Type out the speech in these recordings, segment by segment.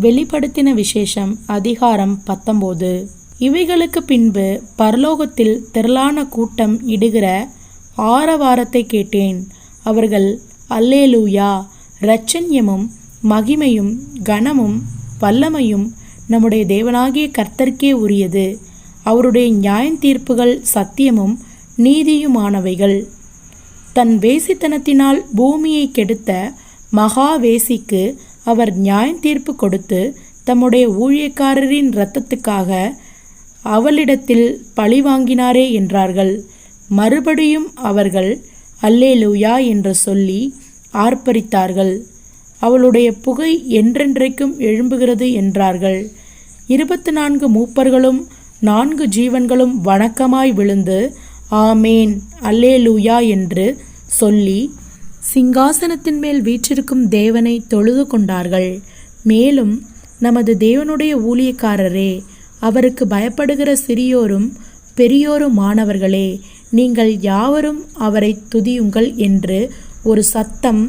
வெளிப்படுத்தின விசேஷம் அதிகாரம் பத்தொம்போது. இவைகளுக்கு பின்பு பரலோகத்தில் திரளான கூட்டம் இடுகிற ஆரவாரத்தை கேட்டேன். அவர்கள் அல்லேலூயா! இரட்சண்யமும் மகிமையும் கனமும் வல்லமையும் நம்முடைய தேவனாகிய கர்த்தருக்கே உரியது. அவருடைய நியாயந்தீர்ப்புகள் சத்தியமும் நீதியுமானவைகள். தன் வேசித்தனத்தினால் பூமியை கெடுத்த மகாவேசிக்கு அவர் நியாயத்தீர்ப்பு கொடுத்து தம்முடைய ஊழியக்காரரின் இரத்தத்துக்காக அவளிடத்தில் பழி வாங்கினாரே என்றார்கள். மறுபடியும் அவர்கள் அல்லேலூயா என்று சொல்லி ஆர்ப்பரித்தார்கள். அவளுடைய புகை என்றென்றைக்கும் எழும்புகிறது என்றார்கள். இருபத்து நான்கு மூப்பர்களும் நான்கு ஜீவன்களும் வணக்கமாய் விழுந்து ஆமேன் அல்லேலூயா என்று சொல்லி சிங்காசனத்தின் மேல் வீற்றிருக்கும் தேவனை தொழுது கொண்டார்கள். மேலும் நமது தேவனுடைய ஊழியக்காரரே அவருக்கு பயப்படுகிற சிறியோரும் பெரியோருமானவர்களே நீங்கள் யாவரும் அவரை துதியுங்கள் என்று ஒரு சத்தம்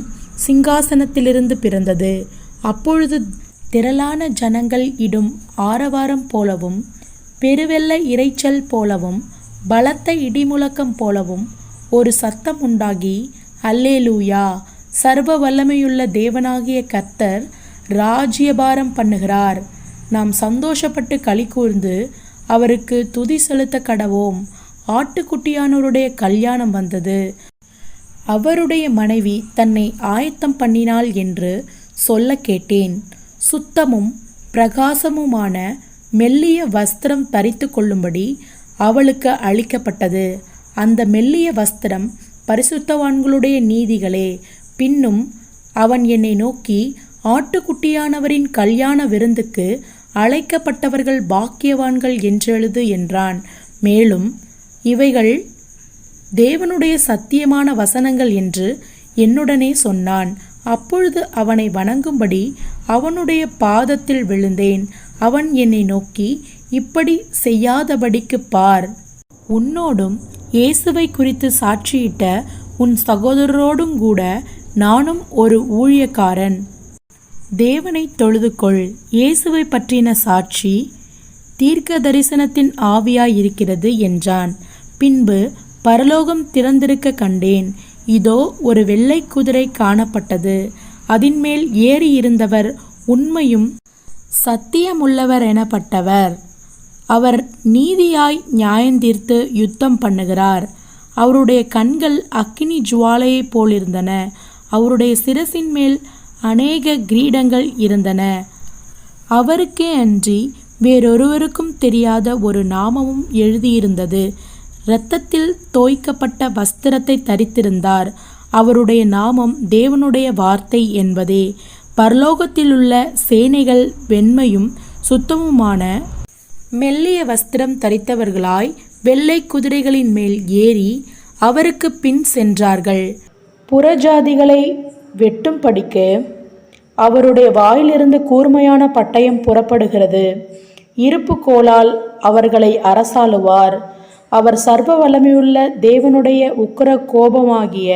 சிங்காசனத்திலிருந்து பிறந்தது. அப்பொழுது திரளான ஜனங்கள் இடும் ஆரவாரம் போலவும் பெருவெள்ள இரைச்சல் போலவும் பலத்த இடிமுழக்கம் போலவும் ஒரு சத்தம் உண்டாகி அல்லேலூயா. சர்வ வல்லமையுள்ள தேவனாகிய கர்த்தர் ராஜ்யபாரம் பண்ணுகிறார். நாம் சந்தோஷப்பட்டு களி கூர்ந்து அவருக்கு துதி செலுத்த கடவோம். ஆட்டுக்குட்டியானவருடைய கல்யாணம் வந்தது. அவருடைய மனைவி தன்னை ஆயத்தம் பண்ணினாள் என்று சொல்ல கேட்டேன். சுத்தமும் பிரகாசமுமான மெல்லிய வஸ்திரம் தரித்து கொள்ளும்படி அவளுக்கு அளிக்கப்பட்டது. அந்த மெல்லிய வஸ்திரம் பரிசுத்தவான்களுடைய நீதிகளே பின்னும் அவன் என்னை நோக்கி ஆட்டுக்குட்டியானவரின் கல்யாண விருந்துக்கு அழைக்கப்பட்டவர்கள் பாக்கியவான்கள் என்றெழுது என்றான். மேலும் இவைகள் தேவனுடைய சத்தியமான வசனங்கள் என்று என்னுடனே சொன்னான். அப்பொழுது அவனை வணங்கும்படி அவனுடைய பாதத்தில் விழுந்தேன். அவன் என்னை நோக்கி இப்படி செய்யாதபடிக்கு பார். உன்னோடும் இயேசுவை குறித்து சாட்சியிட்ட உன் சகோதரரோடும் கூட நானும் ஒரு ஊழியக்காரன். தேவனை தொழுதுகொள். இயேசுவை பற்றின சாட்சி தீர்க்க தரிசனத்தின் ஆவியாயிருக்கிறது என்றான். பின்பு பரலோகம் திறந்திருக்க கண்டேன் இதோ ஒரு வெள்ளை குதிரை காணப்பட்டது. அதின்மேல் ஏறியிருந்தவர் உண்மையும் சத்தியமுள்ளவர் எனப்பட்டவர். அவர் நீதியாய் நியாயந்தீர்த்து யுத்தம் பண்ணுகிறார். அவருடைய கண்கள் அக்கினி ஜுவாலையைப் போலிருந்தன. அவருடைய சிரசின் மேல் அநேக கிரீடங்கள் இருந்தன. அவருக்கே அன்றி வேறொருவருக்கும் தெரியாத ஒரு நாமமும் எழுதியிருந்தது. இரத்தத்தில் தோய்க்கப்பட்ட வஸ்திரத்தை தரித்திருந்தார். அவருடைய நாமம் தேவனுடைய வார்த்தை என்பதே. பரலோகத்திலுள்ள சேனைகள் வெண்மையும் சுத்தமுமான மெல்லிய வஸ்திரம் தரித்தவர்களாய் வெள்ளை குதிரைகளின் மேல் ஏறி அவருக்கு பின் சென்றார்கள். புறஜாதிகளை வெட்டும்படிக்கு அவருடைய வாயிலிருந்து கூர்மையான பட்டயம் புறப்படுகிறது. இருப்பு கோலால் அவர்களை அரசாளுவார். அவர் சர்வ வல்லமையுள்ள தேவனுடைய உக்கிர கோபமாகிய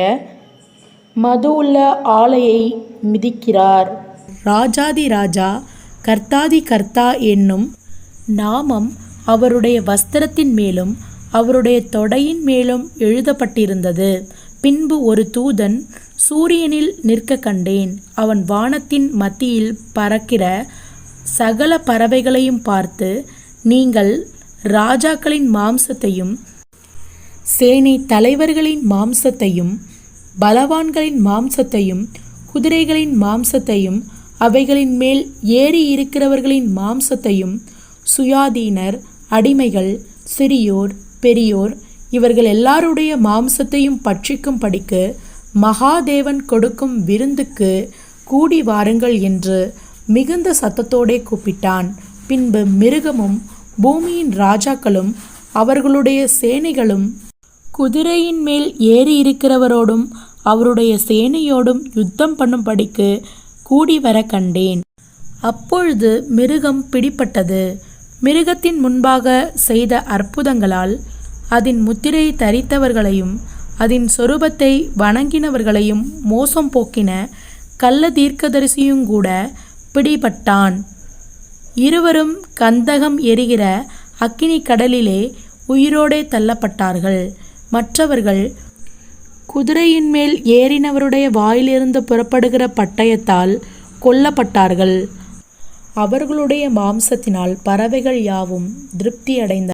மது உள்ள ஆலையை மிதிக்கிறார். ராஜாதி ராஜா கர்த்தாதி கர்த்தா என்னும் நாமம் அவருடைய வஸ்திரத்தின் மேலும் அவருடைய தொடையின் மேலும் எழுதப்பட்டிருந்தது. பின்பு ஒரு தூதன் சூரியனில் நிற்க கண்டேன். அவன் வானத்தின் மத்தியில் பறக்கிற சகல பறவைகளையும் பார்த்து நீங்கள் ராஜாக்களின் மாம்சத்தையும் சேனை தலைவர்களின் மாம்சத்தையும் பலவான்களின் மாம்சத்தையும் குதிரைகளின் மாம்சத்தையும் அவைகளின் மேல் ஏறி இருக்கிறவர்களின் மாம்சத்தையும் சுயாதீனர் அடிமைகள் சிறியோர் பெரியோர் இவர்கள் எல்லாருடைய மாம்சத்தையும் பட்சிக்கும் படிக்கு மகாதேவன் கொடுக்கும் விருந்துக்கு கூடி வாருங்கள் என்று மிகுந்த சத்தத்தோடே கூப்பிட்டான். பின்பு மிருகமும் பூமியின் ராஜாக்களும் அவர்களுடைய சேனைகளும் குதிரையின் மேல் ஏறி இருக்கிறவரோடும் அவருடைய சேனையோடும் யுத்தம் பண்ணும்படிக்கு கூடி வர கண்டேன். அப்பொழுது மிருகம் பிடிப்பட்டது. மிருகத்தின் முன்பாக செய்த அற்புதங்களால் அதன் முத்திரையை தரித்தவர்களையும் அதன் சொரூபத்தை வணங்கினவர்களையும் மோசம் போக்கின கள்ள தீர்க்கதரிசியுங்கூட பிடிபட்டான். இருவரும் கந்தகம் எரிகிற அக்கினி கடலிலே உயிரோடே தள்ளப்பட்டார்கள். மற்றவர்கள் குதிரையின் மேல் ஏறினவருடைய வாயிலிருந்து புறப்படுகிற பட்டயத்தால் கொல்லப்பட்டார்கள். அவர்களுடைய மாம்சத்தினால் பறவைகள் யாவும் திருப்தி அடைந்த